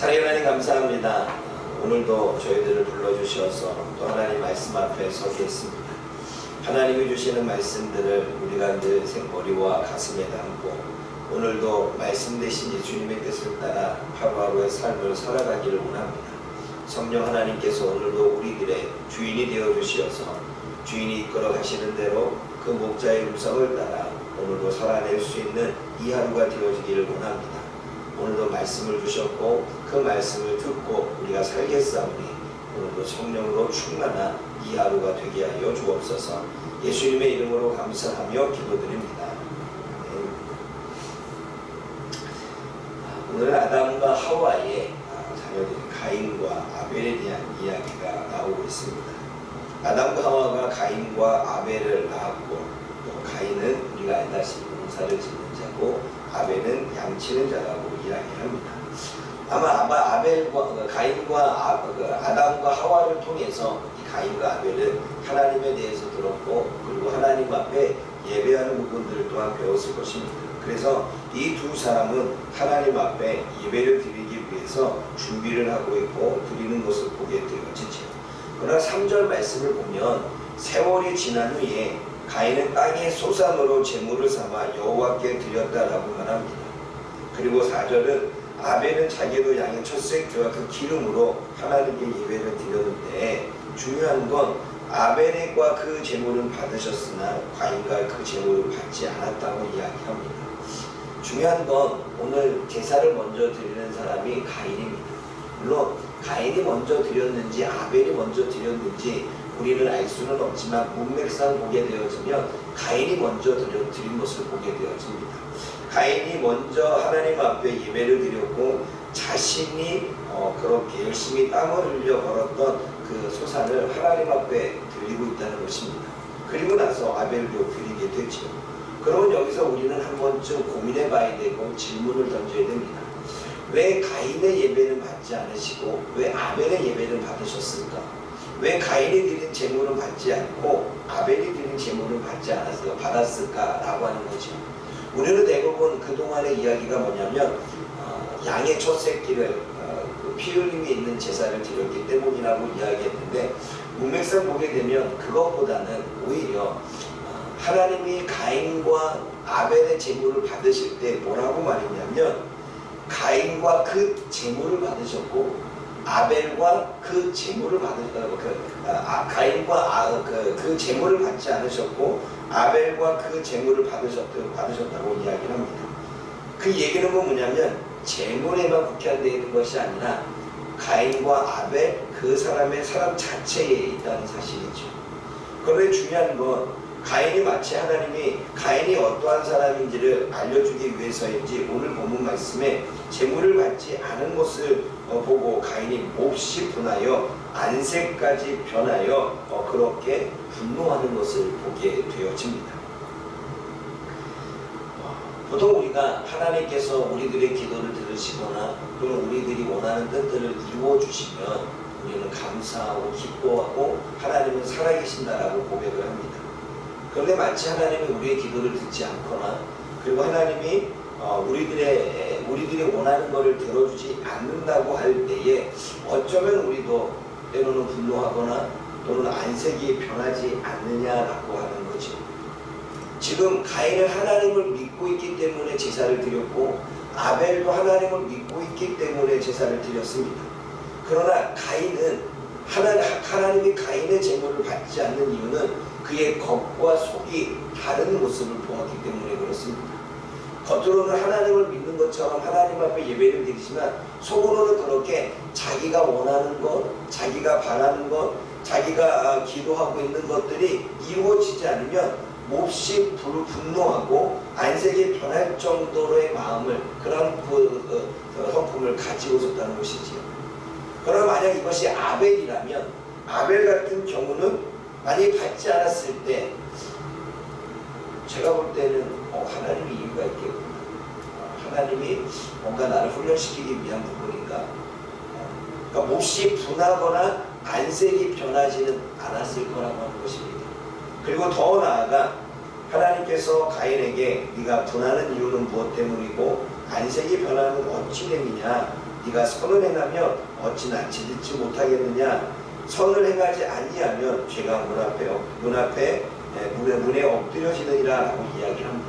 사랑의 하나님 감사합니다. 오늘도 저희들을 불러주셔서 또 하나님 말씀 앞에 서게 했습니다. 하나님이 주시는 말씀들을 우리가 늘 생머리와 가슴에 담고 오늘도 말씀 대신 예수님의 뜻을 따라 하루하루의 삶을 살아가기를 원합니다. 성령 하나님께서 오늘도 우리들의 주인이 되어 주시어서 주인이 이끌어 가시는 대로 그 목자의 음성을 따라 오늘도 살아낼 수 있는 이 하루가 되어지기를 원합니다. 오늘도 말씀을 주셨고 그 말씀을 듣고 우리가 살겠사오니 오늘도 성령으로 충만한 이 하루가 되게 하여 주옵소서 예수님의 이름으로 감사하며 기도드립니다. 아멘. 오늘은 아담과 하와의 아, 자녀들 가인과 아벨에 대한 이야기가 나오고 있습니다. 아담과 하와가 가인과 아벨을 낳았고 또 가인은 우리가 알다시피 농사를 짓는 자고 아벨은 양치는 자라고 이야기합니다. 아마 아마 아벨과 그 가인과 아, 그 아담과 하와를 통해서 이 가인과 아벨은 하나님에 대해서 들었고 그리고 하나님 앞에 예배하는 부분들을 또한 배웠을 것입니다. 그래서 이 두 사람은 하나님 앞에 예배를 드리기 위해서 준비를 하고 있고 드리는 것을 보게 되어지죠. 그러나 3절 말씀을 보면 세월이 지난 후에 가인은 땅의 소산으로 제물을 삼아 여호와께 드렸다라고 말합니다. 그리고 4절은 아벨은 자기도 양의 첫 새끼와 그 기름으로 하나님께 예배를 드렸는데 중요한 건 아벨과 그 제물은 받으셨으나 가인과 그 제물을 받지 않았다고 이야기합니다. 중요한 건 오늘 제사를 먼저 드리는 사람이 가인입니다. 물론 가인이 먼저 드렸는지 아벨이 먼저 드렸는지 우리는 알 수는 없지만 문맥상 보게 되어지면 가인이 먼저 드린 것을 보게 되어집니다. 가인이 먼저 하나님 앞에 예배를 드렸고 자신이 어, 그렇게 열심히 땀을 흘려 벌었던 그 소산을 하나님 앞에 드리고 있다는 것입니다. 그리고 나서 아벨도 드리게 되죠. 그러면 여기서 우리는 한 번쯤 고민해 봐야 되고 질문을 던져야 됩니다. 왜 가인의 예배는 받지 않으시고 왜 아벨의 예배는 받으셨을까? 왜 가인이 드린 제물은 받지 않고 아벨이 드린 제물은 받지 않았을까? 받았을까라고 하는 거죠. 우리는 대부분 그동안의 이야기가 뭐냐면 어, 양의 첫 새끼를 어, 그피 흘림이 있는 제사를 드렸기 때문이라고 이야기했는데 문맥상 보게 되면 그것보다는 오히려 어, 하나님이 가인과 아벨의 제물을 받으실 때 뭐라고 말했냐면 가인과 그 제물을 받으셨고 아벨 과 그 제물을 받으셨다고 그 아, 가인과 아, 그, 그 제물을 받지 않으셨고 아벨과 그 제물을 받으셨다고, 받으셨다고 이야기를 합니다. 그 얘기는 뭐 뭐냐면 제물에만 국한되어 있는 것이 아니라 가인과 아벨 그 사람의 사람 자체에 있다는 사실이죠. 그런데 중요한 건 가인이 마치 하나님이 가인이 어떠한 사람인지를 알려주기 위해서인지 오늘 본문 말씀에 재물을 받지 않은 것을 어, 보고 가인이 몹시 분하여 안색까지 변하여 어, 그렇게 분노하는 것을 보게 되어집니다. 보통 우리가 하나님께서 우리들의 기도를 들으시거나 또는 우리들이 원하는 뜻들을 이루어 주시면 우리는 감사하고 기뻐하고 하나님은 살아계신다라고 고백을 합니다. 그런데 마치 하나님이 우리의 기도를 듣지 않거나 그리고 하나님이 어, 우리들의 우리들이 원하는 것을 들어주지 않는다고 할 때에 어쩌면 우리도 때로는 분노하거나 또는 안색이 변하지 않느냐라고 하는 거죠. 지금 가인은 하나님을 믿고 있기 때문에 제사를 드렸고 아벨도 하나님을 믿고 있기 때문에 제사를 드렸습니다. 그러나 가인은 하나님, 하나님이 가인의 제물을 받지 않는 이유는 그의 겉과 속이 다른 모습을 보았기 때문에 그렇습니다. 겉으로는 하나님을 믿는 것처럼 하나님 앞에 예배를 드리지만 속으로는 그렇게 자기가 원하는 것, 자기가 바라는 것, 자기가 아, 기도하고 있는 것들이 이루어지지 않으면 몹시 불- 분노하고 안색이 변할 정도로의 마음을 그런 그, 어, 어, 성품을 가지고 있었다는 것이지요. 그러나 만약 이것이 아벨이라면 아벨 같은 경우는 만약에 받지 않았을 때 제가 볼 때는 어, 하나님이 이유가 있겠구나. 어, 하나님이 뭔가 나를 훈련시키기 위한 부분인가. 어, 그러니까 몹시 분하거나 안색이 변하지는 않았을 거라고 하는 것입니다. 그리고 더 나아가 하나님께서 가인에게 네가 분하는 이유는 무엇 때문이고 안색이 변하는 어찌 됨이냐 네가 선을 행하면 어찌 낯이 듣지 못하겠느냐 선을 행하지 아니하면 죄가 문 앞에 엎- 문 앞에 에, 문에 문에 엎드려지느니라라고 이야기를 합니다.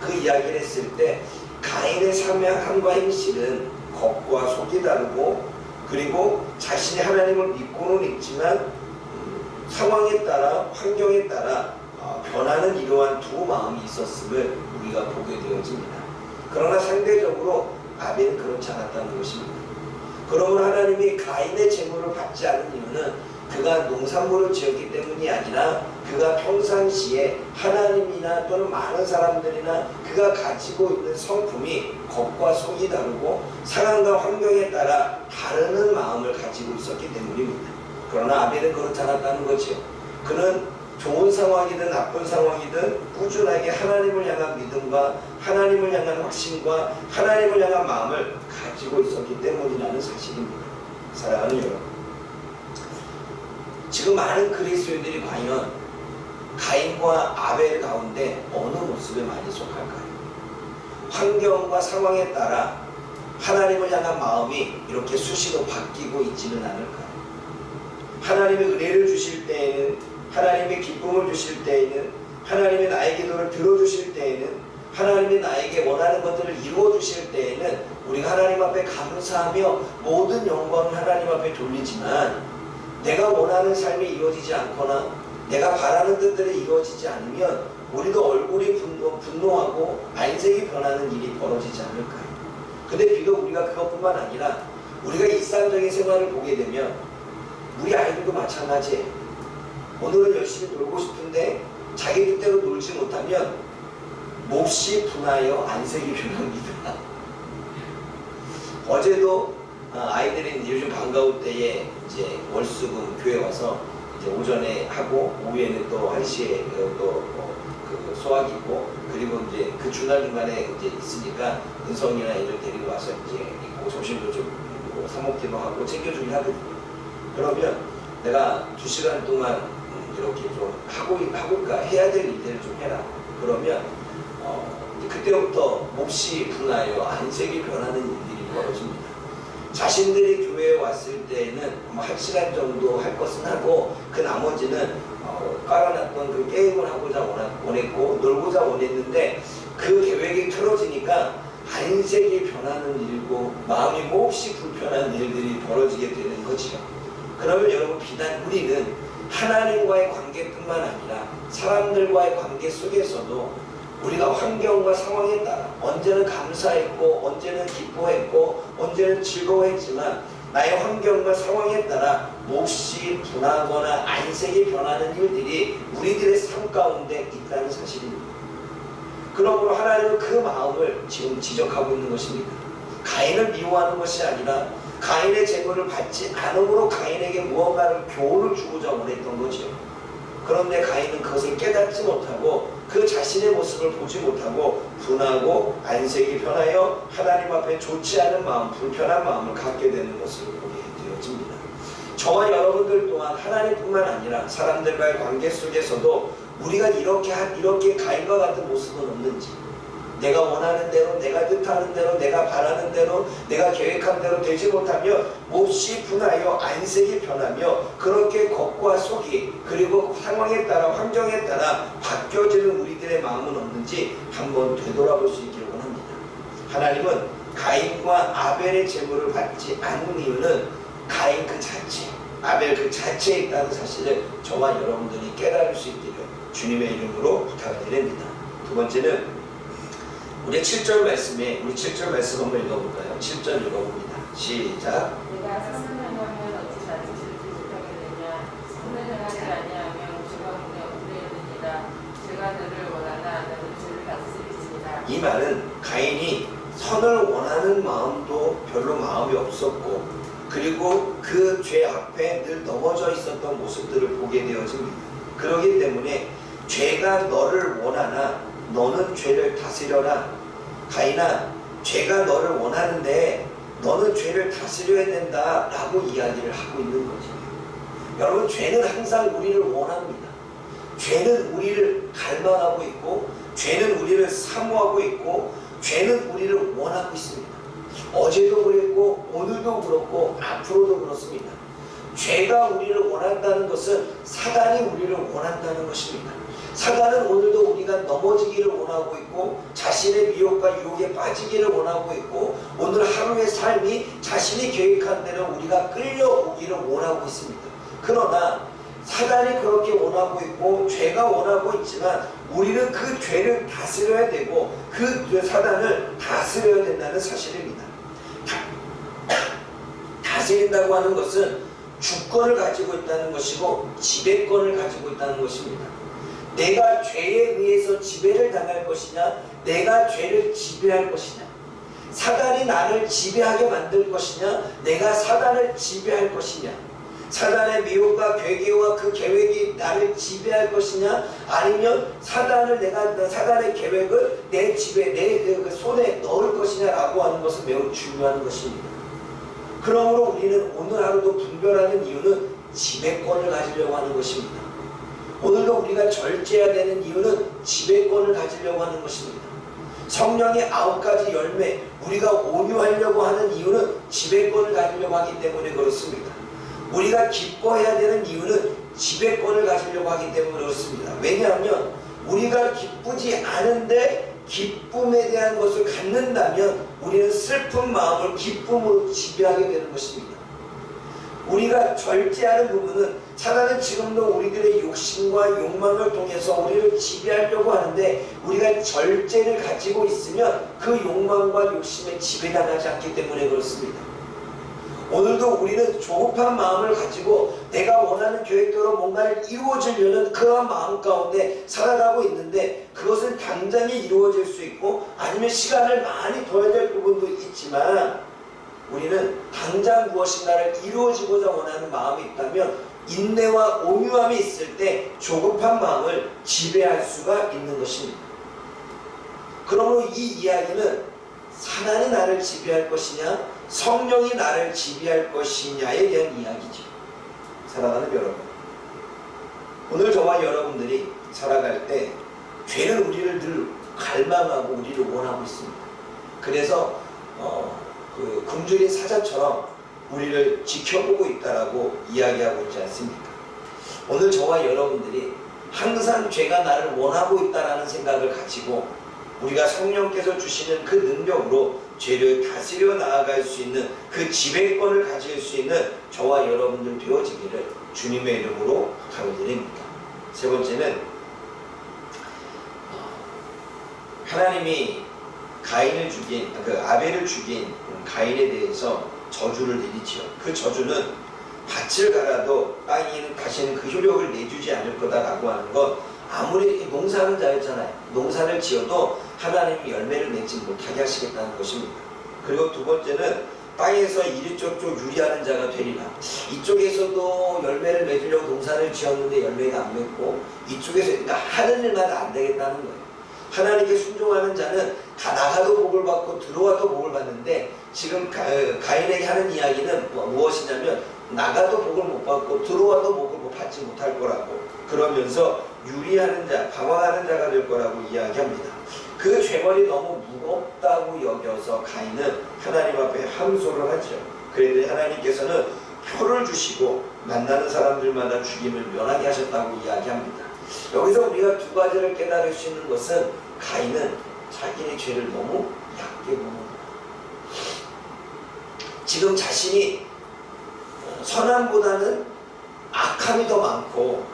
그 이야기를 했을 때 가인의 삶과 행실은 겉과 속이 다르고 그리고 자신이 하나님을 믿고는 있지만 음, 상황에 따라 환경에 따라 어, 변하는 이러한 두 마음이 있었음을 우리가 보게 되어집니다. 그러나 상대적으로 아벨은 그렇지 않았다는 것입니다. 그러면 하나님이 가인의 제물을 받지 않은 이유는 그가 농산물을 지었기 때문이 아니라 그가 평상시에 하나님이나 또는 많은 사람들이나 그가 가지고 있는 성품이 겉과 속이 다르고 상황과 환경에 따라 다르는 마음을 가지고 있었기 때문입니다. 그러나 아벨은 그렇지 않았다는 거죠. 그는 좋은 상황이든 나쁜 상황이든 꾸준하게 하나님을 향한 믿음과 하나님을 향한 확신과 하나님을 향한 마음을 가지고 있었기 때문이라는 사실입니다. 사랑하는 여러분. 지금 많은 그리스도인들이 과연 가인과 아벨 가운데 어느 모습에 많이 속할까요? 환경과 상황에 따라 하나님을 향한 마음이 이렇게 수시로 바뀌고 있지는 않을까요? 하나님의 은혜를 주실 때에는 하나님의 기쁨을 주실 때에는 하나님의 나의 기도를 들어주실 때에는 하나님이 나에게 원하는 것들을 이루어 주실 때에는 우리가 하나님 앞에 감사하며 모든 영광을 하나님 앞에 돌리지만 내가 원하는 삶이 이루어지지 않거나 내가 바라는 뜻들이 이루어지지 않으면 우리도 얼굴이 분노, 분노하고 안색이 변하는 일이 벌어지지 않을까요? 근데 비록 우리가 그것뿐만 아니라 우리가 일상적인 생활을 보게 되면 우리 아이들도 마찬가지예요. 오늘은 열심히 놀고 싶은데 자기 뜻대로 놀지 못하면 몹시 분하여 안색이 변합니다. 어제도 아, 아이들이 요즘 방과후 때에 이제 월수금 교회 와서 이제 오전에 하고 오후에는 또 한 시에 또그 소화기 있고 그리고 이제 그 중간 중간에 이제 있으니까 은성이나 애들 데리고 와서 이제 있고 점심도 좀 사먹기도 하고 챙겨주긴 하거든요. 그러면 내가 두 시간 동안 음, 이렇게 좀 하고 하고가 해야 될 일들을 좀 해라. 그러면 어, 그때부터 몹시 분하여 안색이 변하는 일들이 벌어집니다. 자신들이 교회에 왔을 때에는 뭐한 시간 정도 할 것은 하고 그 나머지는 어, 깔아놨던 그 게임을 하고자 원했고 놀고자 원했는데 그 계획이 틀어지니까 안색이 변하는 일고 마음이 몹시 불편한 일들이 벌어지게 되는 거지요. 그러면 여러분 비단 우리는 하나님과의 관계뿐만 아니라 사람들과의 관계 속에서도 우리가 환경과 상황에 따라 언제는 감사했고 언제는 기뻐했고 언제는 즐거워했지만 나의 환경과 상황에 따라 몹시 분하거나 안색이 변하는 일들이 우리들의 삶 가운데 있다는 사실입니다. 그러므로 하나님은 그 마음을 지금 지적하고 있는 것입니다. 가인을 미워하는 것이 아니라 가인의 재물을 받지 않음으로 가인에게 무언가를 교훈을 주고자 원했던 거죠. 그런데 가인은 그것을 깨닫지 못하고 그 자신의 모습을 보지 못하고 분하고 안색이 변하여 하나님 앞에 좋지 않은 마음, 불편한 마음을 갖게 되는 것을 보게 되어집니다. 저와 여러분들 또한 하나님뿐만 아니라 사람들과의 관계 속에서도 우리가 이렇게 한- 이렇게 가인과 같은 모습은 없는지 내가 원하는 대로 내가 뜻하는 대로 내가 바라는 대로 내가 계획한 대로 되지 못하며 몹시 분하여 안색이 변하며 그렇게 겉과 속이 그리고 상황에 따라 환경에 따라 바뀌어지는 우리들의 마음은 없는지 한번 되돌아볼 수 있기를 원합니다. 하나님은 가인과 아벨의 제물을 받지 않는 이유는 가인 그 자체, 아벨 그 자체에 있다는 사실을 저와 여러분들이 깨달을 수 있기를 주님의 이름으로 부탁을 드립니다. 두 번째는 우리 7절 말씀에 우리 7절 말씀 한번 읽어볼까요? 7절 읽어봅니다. 시작. 내가 선을 행하면 어찌 자칫을 지적하겠느냐 선을 행하지 아니하면 주가 문에 엎드려느니라 제가 너를 원하나 너는 죄를 다스리시리라 이 말은 가인이 선을 원하는 마음도 별로 마음이 없었고 그리고 그 죄 앞에 늘 넘어져 있었던 모습들을 보게 되어집니다. 그러기 때문에 죄가 너를 원하나 너는 죄를 다스려라. 가인아, 죄가 너를 원하는데 너는 죄를 다스려야 된다 라고 이야기를 하고 있는 거죠. 여러분, 죄는 항상 우리를 원합니다. 죄는 우리를 갈망하고 있고, 죄는 우리를 사모하고 있고, 죄는 우리를 원하고 있습니다. 어제도 그랬고 오늘도 그렇고 앞으로도 그렇습니다. 죄가 우리를 원한다는 것은 사단이 우리를 원한다는 것입니다. 사단은 오늘도 우리가 넘어지기를 원하고 있고 자신의 미혹과 유혹에 빠지기를 원하고 있고 오늘 하루의 삶이 자신이 계획한 대로 우리가 끌려오기를 원하고 있습니다. 그러나 사단이 그렇게 원하고 있고 죄가 원하고 있지만 우리는 그 죄를 다스려야 되고 그 사단을 다스려야 된다는 사실입니다. 다, 다스린다고 하는 것은 주권을 가지고 있다는 것이고 지배권을 가지고 있다는 것입니다. 내가 죄에 의해서 지배를 당할 것이냐, 내가 죄를 지배할 것이냐, 사단이 나를 지배하게 만들 것이냐, 내가 사단을 지배할 것이냐, 사단의 미혹과 괴계와 그 계획이 나를 지배할 것이냐, 아니면 사단을 내가 사단의 계획을 내 집에 내그 손에 넣을 것이냐라고 하는 것은 매우 중요한 것입니다. 그러므로 우리는 오늘 하루도 분별하는 이유는 지배권을 가지려고 하는 것입니다. 오늘도 우리가 절제해야 되는 이유는 지배권을 가지려고 하는 것입니다. 성령의 아홉 가지 열매, 우리가 온유하려고 하는 이유는 지배권을 가지려고 하기 때문에 그렇습니다. 우리가 기뻐해야 되는 이유는 지배권을 가지려고 하기 때문에 그렇습니다. 왜냐하면 우리가 기쁘지 않은데 기쁨에 대한 것을 갖는다면 우리는 슬픈 마음을 기쁨으로 지배하게 되는 것입니다. 우리가 절제하는 부분은 사단은 지금도 우리들의 욕심과 욕망을 통해서 우리를 지배하려고 하는데 우리가 절제를 가지고 있으면 그 욕망과 욕심에 지배당하지 않기 때문에 그렇습니다. 오늘도 우리는 조급한 마음을 가지고 내가 원하는 계획대로 뭔가를 이루어지려는 그런 마음 가운데 살아가고 있는데 그것은 당장에 이루어질 수 있고 아니면 시간을 많이 둬야 될 부분도 있지만 우리는 당장 무엇인가를 이루어지고자 원하는 마음이 있다면 인내와 온유함이 있을 때 조급한 마음을 지배할 수가 있는 것입니다. 그러므로 이 이야기는 사단이 나를 지배할 것이냐 성령이 나를 지배할 것이냐에 대한 이야기죠. 사랑하는 여러분. 오늘 저와 여러분들이 살아갈 때 죄는 우리를 늘 갈망하고 우리를 원하고 있습니다. 그래서 어, 그 굶주린 사자처럼 우리를 지켜보고 있다라고 이야기하고 있지 않습니까? 오늘 저와 여러분들이 항상 죄가 나를 원하고 있다라는 생각을 가지고 우리가 성령께서 주시는 그 능력으로 죄를 다스려 나아갈 수 있는 그 지배권을 가질 수 있는 저와 여러분들 되어지기를 주님의 이름으로 부탁드립니다. 세 번째는 어, 하나님이 가인을 죽인 그 아벨을 죽인 가인에 대해서 저주를 내리지요. 그 저주는 밭을 갈아도 땅이 다시는 그 효력을 내주지 않을 거다라고 하는 건 아무리 농사하는 자였잖아요. 농사를 지어도 하나님이 열매를 맺지 못하게 하시겠다는 것입니다. 그리고 두 번째는 땅에서 이리저쪽 유리하는 자가 되리라. 이쪽에서도 열매를 맺으려고 농사를 지었는데 열매가 안 맺고 이쪽에서 그러니까 하는 일만 안 되겠다는 거예요. 하나님께 순종하는 자는 가 나가도 복을 받고 들어와도 복을 받는데 지금 가, 가인에게 하는 이야기는 뭐- 무엇이냐면 나가도 복을 못 받고 들어와도 복을 못 받지 못할 거라고 그러면서 유리하는 자, 방황하는 자가 될 거라고 이야기합니다. 그 죄벌이 너무 무겁다고 여겨서 가인은 하나님 앞에 함소를 하죠. 그런데 하나님께서는 표를 주시고 만나는 사람들마다 죽임을 면하게 하셨다고 이야기합니다. 여기서 우리가 두 가지를 깨달을 수 있는 것은 가인은 자기의 죄를 너무 얕게 보는 거예요. 지금 자신이 선함보다는 악함이 더 많고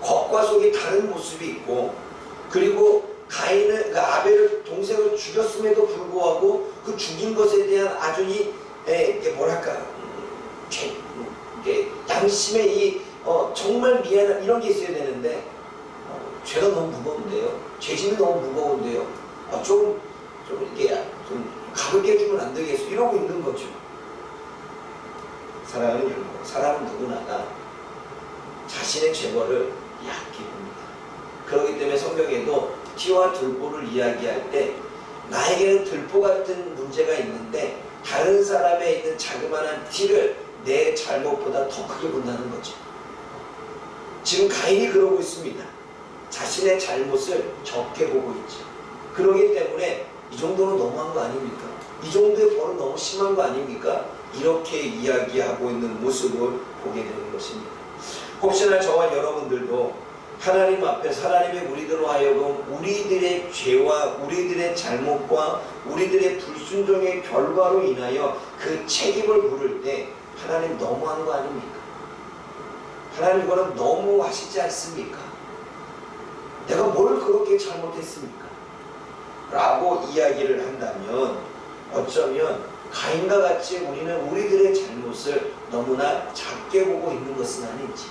겉과 속이 다른 모습이 있고 그리고 가인을 그 아벨을 동생을 죽였음에도 불구하고 그 죽인 것에 대한 아주 이 에, 뭐랄까 음, 죄, 음, 양심의 이 어, 정말 미안한 이런 게 있어야 되는데 어, 죄가 너무 무거운데요 죄짐이 너무 무거운데요 어, 좀, 좀 이게 좀 가볍게 해주면 안 되겠어 이러고 있는 거죠 사랑하는 여러분 사람은 누구나가 자신의 죄벌을 얕게 봅니다. 그렇기 때문에 성경에도 티와 들보를 이야기할 때 나에게는 들보 같은 문제가 있는데 다른 사람에 있는 자그마한 티를 내 잘못보다 더 크게 본다는 거죠. 지금 가인이 그러고 있습니다. 자신의 잘못을 적게 보고 있죠. 그러기 때문에 이 정도는 너무한 거 아닙니까? 이 정도의 벌은 너무 심한 거 아닙니까? 이렇게 이야기하고 있는 모습을 보게 되는 것입니다. 혹시나 저와 여러분들도 하나님 앞에 하나님의 우리들로 하여금 우리들의 죄와 우리들의 잘못과 우리들의 불순종의 결과로 인하여 그 책임을 물을 때 하나님 너무한 거 아닙니까? 하나님 이거는 너무 하시지 않습니까? 내가 뭘 그렇게 잘못했습니까? 라고 이야기를 한다면 어쩌면 가인과 같이 우리는 우리들의 잘못을 너무나 작게 보고 있는 것은 아닌지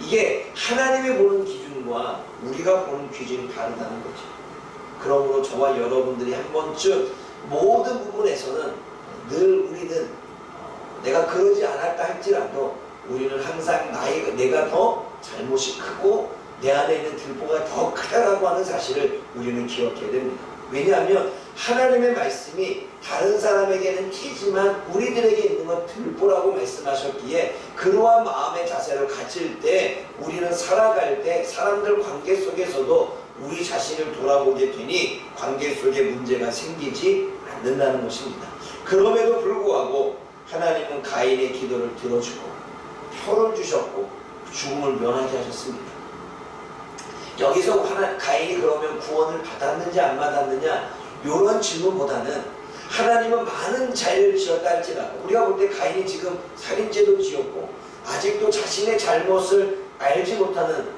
이게 하나님이 보는 기준과 우리가 보는 기준이 다르다는 거죠. 그러므로 저와 여러분들이 한 번쯤 모든 부분에서는 늘 우리는 어, 내가 그러지 않았다 할지라도 우리는 항상 나의, 내가 더 잘못이 크고 내 안에 있는 들보가 더 크다라고 하는 사실을 우리는 기억해야 됩니다. 왜냐하면 하나님의 말씀이 다른 사람에게는 튀지만 우리들에게 있는 건 들보라고 말씀하셨기에 그러한 마음의 자세를 가질 때 우리는 살아갈 때 사람들 관계 속에서도 우리 자신을 돌아보게 되니 관계 속에 문제가 생기지 않는다는 것입니다. 그럼에도 불구하고 하나님은 가인의 기도를 들어주고 표를 주셨고 죽음을 면하게 하셨습니다. 여기서 하나, 가인이 그러면 구원을 받았느냐 안 받았느냐 이런 질문보다는 하나님은 많은 자를 지었다 할지라도 우리가 볼 때 가인이 지금 살인죄도 지었고 아직도 자신의 잘못을 알지 못하는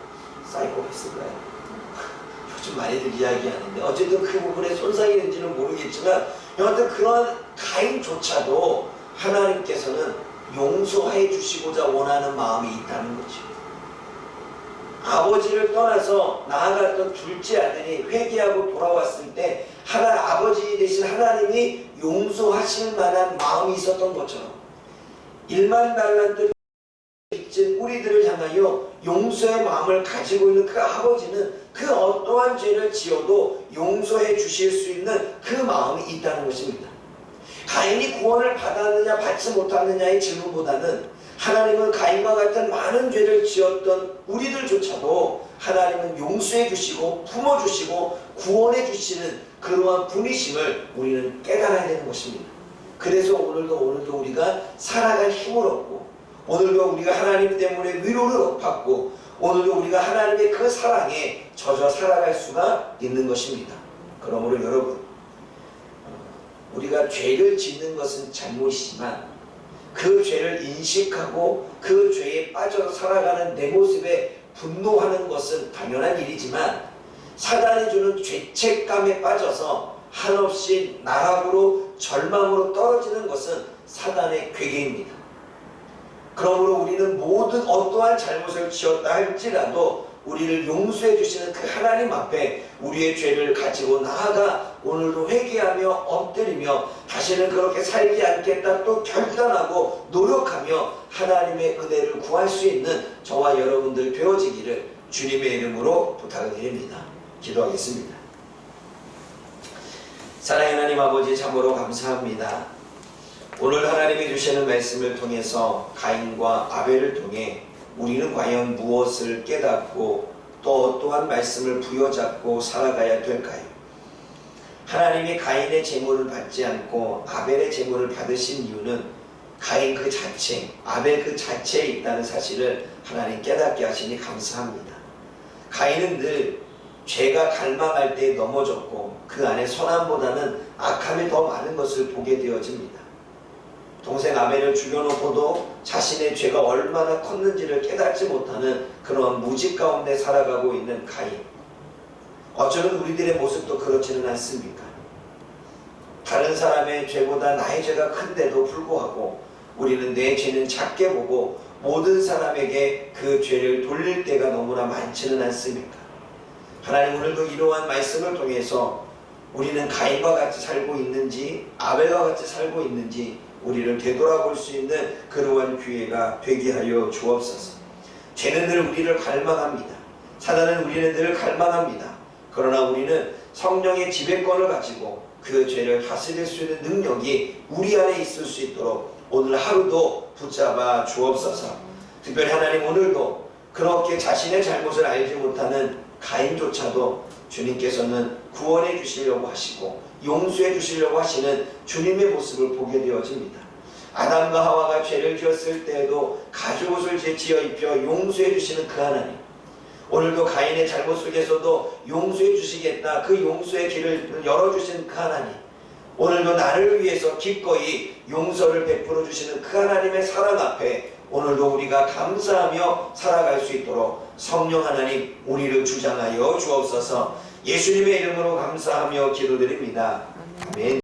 사이코패스인가요? 요즘 많이들 이야기하는데 어쨌든 그 부분에 손상이 있는지는 모르겠지만 여하튼 그러한 가인조차도 하나님께서는 용서해 주시고자 원하는 마음이 있다는 거죠. 아버지를 떠나서 나아갔던 둘째 아들이 회개하고 돌아왔을 때 하나 아버지 대신 하나님이 용서하실 만한 마음이 있었던 것처럼 일만 달란트 빚진 우리들을 향하여 용서의 마음을 가지고 있는 그 아버지는 그 어떠한 죄를 지어도 용서해 주실 수 있는 그 마음이 있다는 것입니다. 가인이 구원을 받았느냐 받지 못했느냐의 질문보다는 하나님은 가인과 같은 많은 죄를 지었던 우리들조차도 하나님은 용서해 주시고 품어 주시고 구원해 주시는 그러한 분이심을 우리는 깨달아야 되는 것입니다. 그래서 오늘도 오늘도 우리가 살아갈 힘을 얻고 오늘도 우리가 하나님 때문에 위로를 받고 오늘도 우리가 하나님의 그 사랑에 젖어 살아갈 수가 있는 것입니다. 그러므로 여러분 우리가 죄를 짓는 것은 잘못이지만 그 죄를 인식하고 그 죄에 빠져 살아가는 내 모습에 분노하는 것은 당연한 일이지만 사단이 주는 죄책감에 빠져서 한없이 나락으로 절망으로 떨어지는 것은 사단의 괴계입니다. 그러므로 우리는 모든 어떠한 잘못을 지었다 할지라도 우리를 용서해 주시는 그 하나님 앞에 우리의 죄를 가지고 나아가 오늘도 회개하며 엎드리며 다시는 그렇게 살지 않겠다 또 결단하고 노력하며 하나님의 은혜를 구할 수 있는 저와 여러분들 되어지기를 주님의 이름으로 부탁을 드립니다. 기도하겠습니다. 사랑의 하나님 아버지 참으로 감사합니다. 오늘 하나님이 주시는 말씀을 통해서 가인과 아벨을 통해 우리는 과연 무엇을 깨닫고 또 어떠한 말씀을 부여잡고 살아가야 될까요? 하나님이 가인의 제물을 받지 않고 아벨의 제물을 받으신 이유는 가인 그 자체, 아벨 그 자체에 있다는 사실을 하나님 깨닫게 하시니 감사합니다. 가인은 늘 죄가 갈망할 때 넘어졌고 그 안에 선함보다는 악함이 더 많은 것을 보게 되어집니다. 동생 아벨을 죽여놓고도 자신의 죄가 얼마나 컸는지를 깨닫지 못하는 그런 무지 가운데 살아가고 있는 가인. 어쩌면 우리들의 모습도 그렇지는 않습니까? 다른 사람의 죄보다 나의 죄가 큰데도 불구하고 우리는 내 죄는 작게 보고 모든 사람에게 그 죄를 돌릴 때가 너무나 많지는 않습니까? 하나님 오늘도 이러한 말씀을 통해서 우리는 가인과 같이 살고 있는지 아벨과 같이 살고 있는지 우리를 되돌아볼 수 있는 그러한 기회가 되게 하여 주옵소서. 죄는 늘 우리를 갈망합니다. 사단은 우리는 늘 갈망합니다. 그러나 우리는 성령의 지배권을 가지고 그 죄를 다스릴 수 있는 능력이 우리 안에 있을 수 있도록 오늘 하루도 붙잡아 주옵소서. 특별히 하나님 오늘도 그렇게 자신의 잘못을 알지 못하는 가인조차도 주님께서는 구원해 주시려고 하시고 용서해 주시려고 하시는 주님의 모습을 보게 되어집니다. 아담과 하와가 죄를 지었을 때에도 가죽옷을 지어 입혀 용서해 주시는 그 하나님. 오늘도 가인의 잘못 속에서도 용서해 주시겠다. 그 용서의 길을 열어주신 그 하나님. 오늘도 나를 위해서 기꺼이 용서를 베풀어 주시는 그 하나님의 사랑 앞에 오늘도 우리가 감사하며 살아갈 수 있도록 성령 하나님 우리를 주장하여 주옵소서 예수님의 이름으로 감사하며 기도드립니다. 아멘.